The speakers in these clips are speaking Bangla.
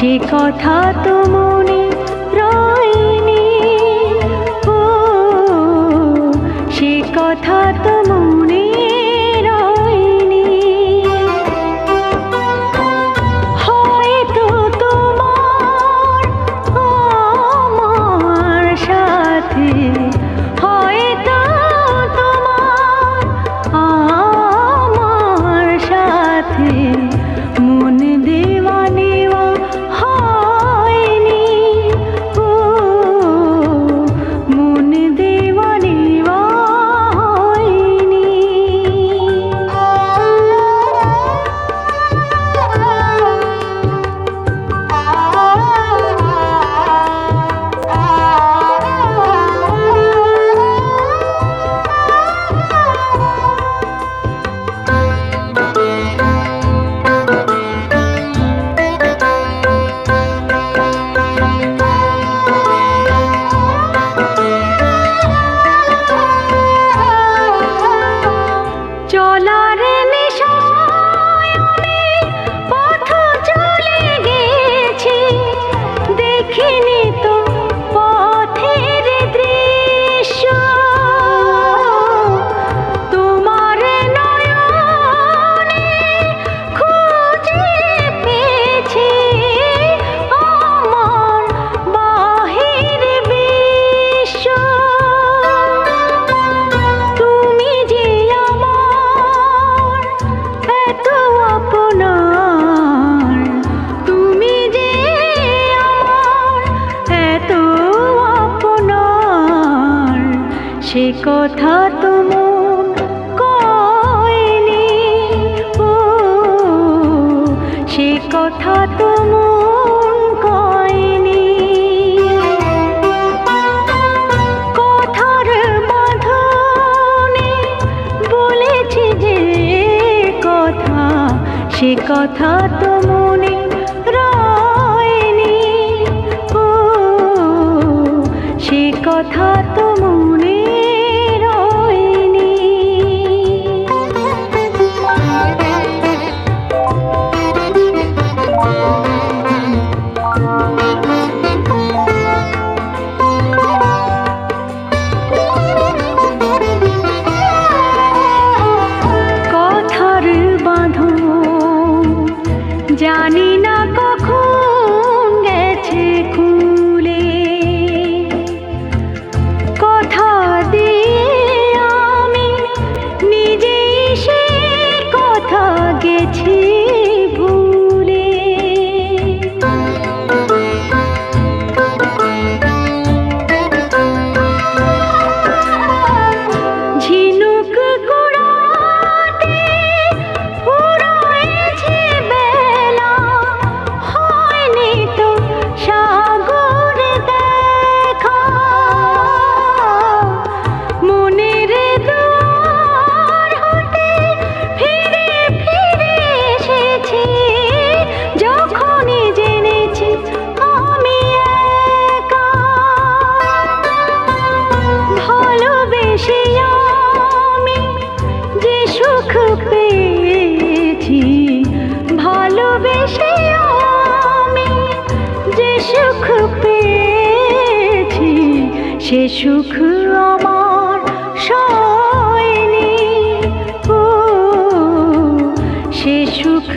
সে কথা তো মনে রয়নি। ও সে কথা তো সে কথা তো মন কয়নি। ও, সে কথা তো কথার বাঁধনে বলেছি যে কথা, সে কথা তো মনে রয়নি। ও, সে কথা তো মনে ভালোবেসে পেয়েছি, সে সুখ আমার সয়নি। ও, সে সুখ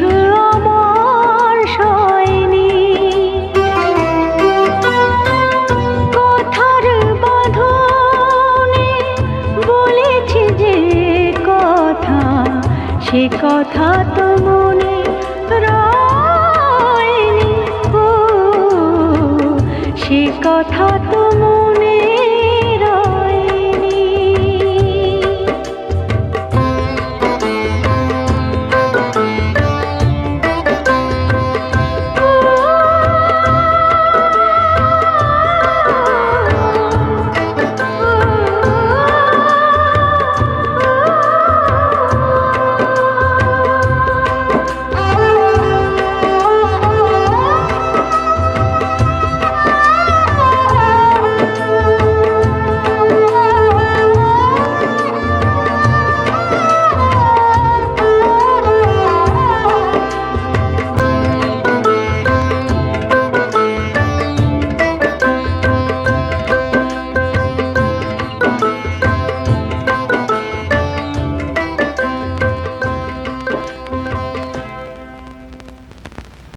আমার সয়নি। কথার বাঁধনে বলেছি যে কথা, সে কথা তো মনে সে কথা তো মনে